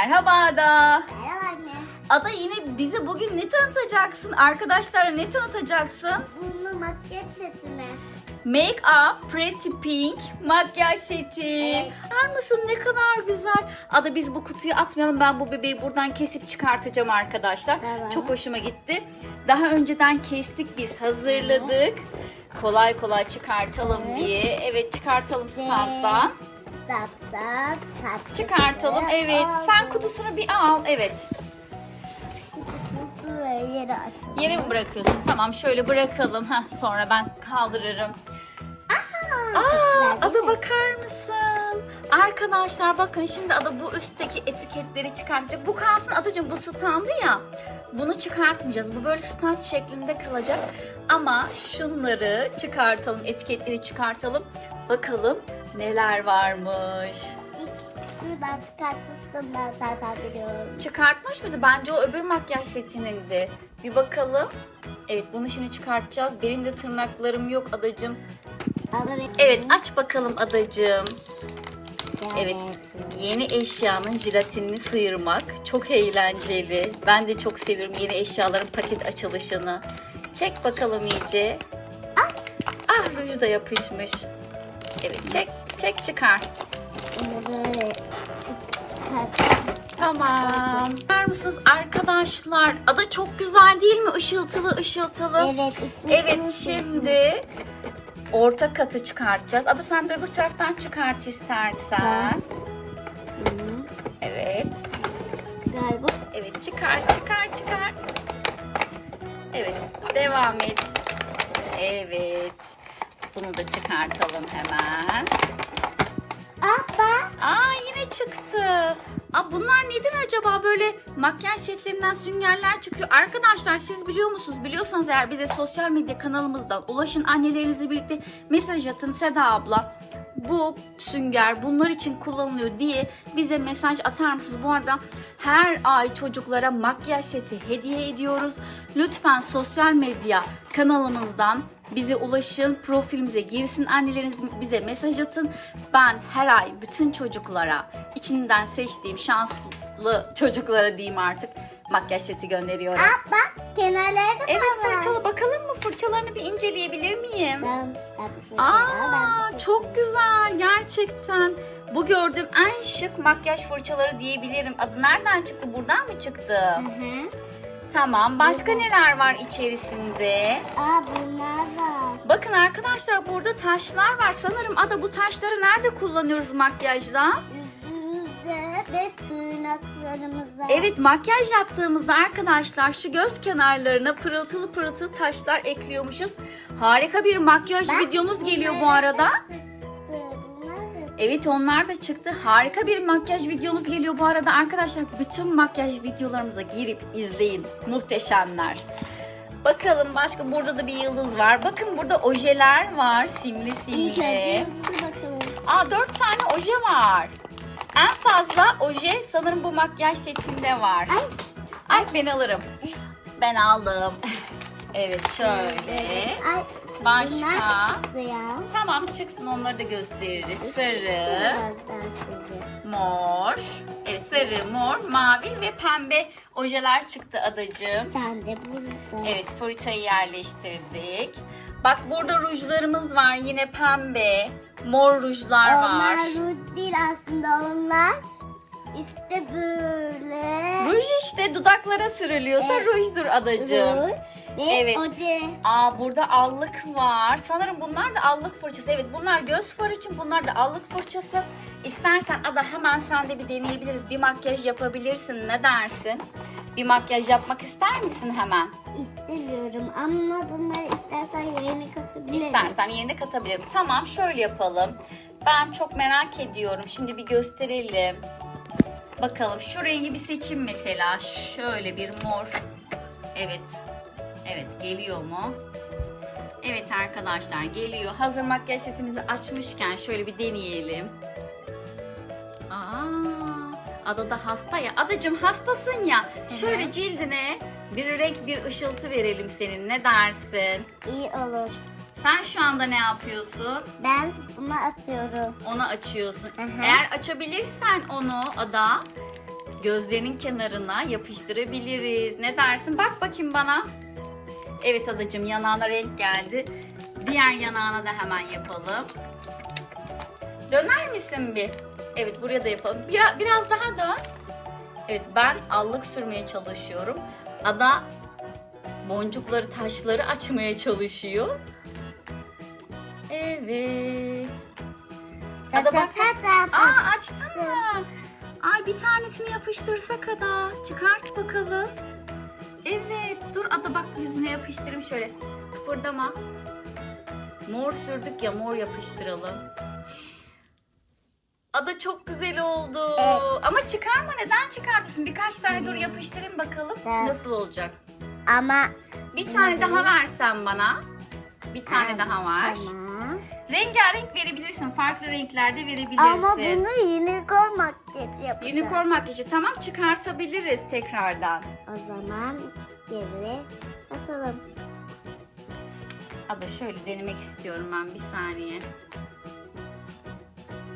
Merhaba Ada. Merhaba anne. Ada yine bize bugün ne tanıtacaksın? Arkadaşlara ne tanıtacaksın? Bunu makyaj setine. Make Up Pretty Pink makyaj seti. Evet. Bakar mısın ne kadar güzel. Ada biz bu kutuyu atmayalım. Ben bu bebeği buradan kesip çıkartacağım arkadaşlar. Tamam. Çok hoşuma gitti. Daha önceden kestik biz hazırladık. Kolay kolay çıkartalım Evet. diye. Evet çıkartalım standdan. Stop. Çıkartalım. Evet. Sen kutusunu bir al. Evet. Kutusu yere atın. Yere mi bırakıyorsun? Tamam şöyle bırakalım. Heh, sonra ben kaldırırım. Aa, Ada bakar mısın? Arkadaşlar bakın şimdi Ada bu üstteki etiketleri çıkartacak. Bu kalsın Adacığım bu standı ya. Bunu çıkartmayacağız. Bu böyle stand şeklinde kalacak. Ama şunları çıkartalım. Etiketleri çıkartalım. Bakalım neler varmış. Şuradan çıkartmıştım ben zaten biliyorum. Çıkartmış mıydı? Bence o öbür makyaj setinindi. Bir bakalım. Evet bunu şimdi çıkartacağız. Benim de tırnaklarım yok benim... Evet aç bakalım adacığım. Evet. Yeni eşyanın jelatinini sıyırmak çok eğlenceli. Ben de çok seviyorum yeni eşyaların paket açılışını. Çek bakalım iyice. Ah ruju da yapışmış. Evet çek çek çıkar. Böyle. Tamam. Bakar mısınız arkadaşlar? Ada çok güzel değil mi? Işıltılı ışıltılı. Evet. Evet şimdi orta katı çıkartacağız. Ada sen de öbür taraftan çıkart istersen. Evet. Galiba. Evet çıkar çıkar çıkar. Evet devam et. Evet. Bunu da çıkartalım hemen. Aa bak. Aa yine çıktı. Aa, bunlar nedir acaba? Böyle makyaj setlerinden süngerler çıkıyor. Arkadaşlar siz biliyor musunuz? Biliyorsanız eğer bize sosyal medya kanalımızdan ulaşın annelerinizle birlikte mesaj atın Seda abla. Bu sünger bunlar için kullanılıyor diye bize mesaj atar mısınız? Bu arada her ay çocuklara makyaj seti hediye ediyoruz. Lütfen sosyal medya kanalımızdan bize ulaşın, profilimize girsin, anneleriniz bize mesaj atın. Ben her ay bütün çocuklara, içinden seçtiğim şanslı çocuklara diyeyim artık makyaj seti gönderiyorum. Bak. Kenarlarda Evet var. fırçalı bakalım mı? Fırçalarını bir inceleyebilir miyim? Ben, ben Aa çok güzel gerçekten. Bu gördüğüm en şık makyaj fırçaları diyebilirim. Adı nereden çıktı? Buradan mı çıktı? Hı hı. Tamam. Başka neler var içerisinde? Aa bunlar var. Bakın arkadaşlar burada taşlar var. Sanırım Ada bu taşları nerede kullanıyoruz makyajda? Ve tırnaklarımıza. Evet makyaj yaptığımızda arkadaşlar şu göz kenarlarına pırıltılı pırıltılı taşlar ekliyormuşuz. Harika bir makyaj Bak, videomuz geliyor bu arada. Evet onlar da çıktı. Harika bir makyaj videomuz geliyor bu arada. Arkadaşlar bütün makyaj videolarımıza girip izleyin. Muhteşemler. Bakalım başka burada da bir yıldız var. Bakın burada ojeler var. Simli simli. Aa dört tane oje var. En fazla oje sanırım bu makyaj setinde var. Ay. Ay ben alırım. Ben aldım. evet şöyle. Ay. Başka. Tamam çıksın onları da gösteririz. Sarı. Mor, evet, sarı, mor, mavi ve pembe ojeler çıktı adacığım. Sen de burada. Evet fırçayı yerleştirdik. Bak burada rujlarımız var yine pembe, mor rujlar var. Onlar ruj değil aslında onlar. İşte böyle. Ruj işte dudaklara sürülüyorsa Evet. rujdur adacığım. Ruj ve Evet. oje. Aa burada allık var. Sanırım bunlar da allık fırçası. Evet bunlar göz farı için bunlar da allık fırçası. İstersen Ada hemen sen de bir deneyebiliriz. Bir makyaj yapabilirsin. Ne dersin? Bir makyaj yapmak ister misin hemen? İstemiyorum ama bunları istersen yerine katabilirim. İstersem yerine katabilirim. Tamam şöyle yapalım. Ben çok merak ediyorum. Şimdi bir gösterelim. Bakalım şu rengi bir seçim mesela. Şöyle bir mor. Evet. Evet geliyor mu? Evet arkadaşlar geliyor. Hazır makyaj setimizi açmışken şöyle bir deneyelim. Aa, Ada da hasta ya. Adacım hastasın ya. Şöyle cildine bir renk bir ışıltı verelim senin. Ne dersin? İyi olur. Sen şu anda ne yapıyorsun? Ben bunu atıyorum. Onu açıyorsun. Hı hı. Eğer açabilirsen onu Ada gözlerinin kenarına yapıştırabiliriz. Ne dersin? Bak bakayım bana. Evet adacığım yanağına renk geldi. Diğer yanağına da hemen yapalım. Döner misin bir? Evet buraya da yapalım. Biraz, biraz daha dön. Evet ben allık sürmeye çalışıyorum. Ada boncukları taşları açmaya çalışıyor. Evet. Ada bak. Aa açtın mı? Ay bir tanesini yapıştırsak Ada. Çıkart bakalım. Evet dur Ada bak yüzüne yapıştırayım şöyle. Kıpırdama. Mor sürdük ya mor yapıştıralım. Ada çok güzel oldu. Evet. Ama çıkarma neden çıkartıyorsun? Birkaç tane dur yapıştırayım bakalım Evet. nasıl olacak. Ama Bir tane daha versen bana. Bir tane daha var. Tamam. Rengarenk verebilirsin. Farklı renklerde verebilirsin. Ama bunu unicorn makyajı yapacağız. Unicorn makyajı tamam çıkartabiliriz tekrardan. O zaman geri atalım. Ada şöyle denemek istiyorum ben bir saniye.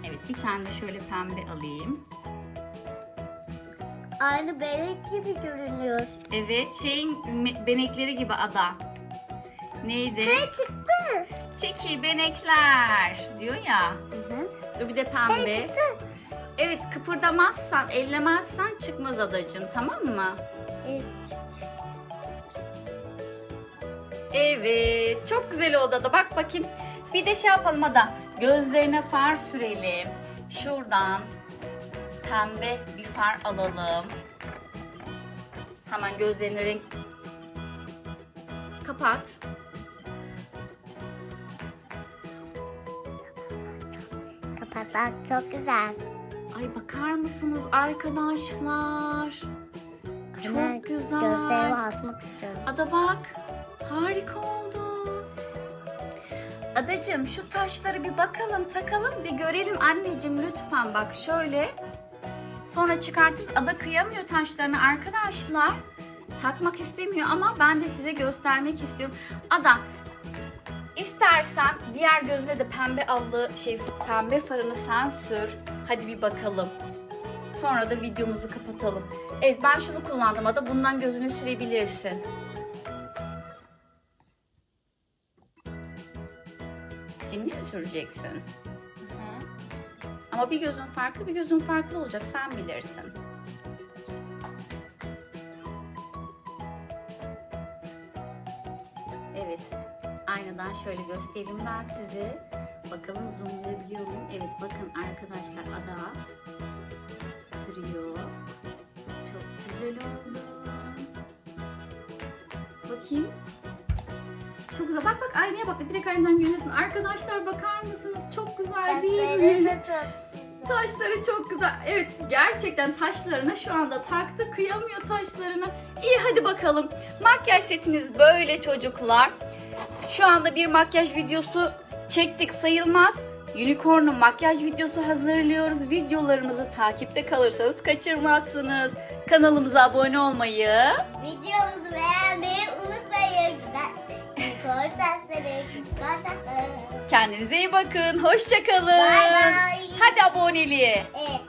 Evet bir tane de şöyle pembe alayım. Aynı bebek gibi görünüyor. Evet şeyin benekleri gibi ada. Neydi? Ne çıktı? Tiki benekler diyor ya. Hı hı. Dur bir de pembe. çıktı? Evet kıpırdamazsan, ellemezsen çıkmaz adacığım tamam mı? Evet. Evet, çok güzel oldu da. Bak bakayım. Bir de şey yapalım Ada. Gözlerine far sürelim. Şuradan pembe bir far alalım. Hemen gözlerine renk... Kapat. Kapat bak çok güzel. Ay bakar mısınız arkadaşlar? Çok güzel. Gözlerimi asmak istiyorum. Ada bak. Harika oldu. Adacığım şu taşları bir bakalım takalım bir görelim anneciğim lütfen bak şöyle. Sonra çıkartırız. Ada kıyamıyor taşlarını arkadaşlar. Takmak istemiyor ama ben de size göstermek istiyorum. Ada istersen diğer gözüne de pembe allı şey pembe farını sen sür. Hadi bir bakalım. Sonra da videomuzu kapatalım. Evet ben şunu kullandım Ada. Bundan gözüne sürebilirsin. Simli mi süreceksin? Ama bir gözün farklı, bir gözün farklı olacak. Sen bilirsin. Evet. Aynadan şöyle göstereyim ben sizi. Bakalım zoomlayabiliyor muyum? Evet bakın arkadaşlar ada sürüyor. Çok güzel oldu. Aynaya bak. Direkt aynadan görüyorsun. Arkadaşlar bakar mısınız? Çok güzel değil mi? Taşları çok güzel. Evet gerçekten taşlarına şu anda taktı. Kıyamıyor taşlarına. İyi hadi bakalım. Makyaj setiniz böyle çocuklar. Şu anda bir makyaj videosu çektik sayılmaz. Unicorn'un makyaj videosu hazırlıyoruz. Videolarımızı takipte kalırsanız kaçırmazsınız. Kanalımıza abone olmayı, Videomuzu beğenmeyi unutmayın. Kendinize iyi bakın. Hoşçakalın. Hadi aboneliğe. Evet.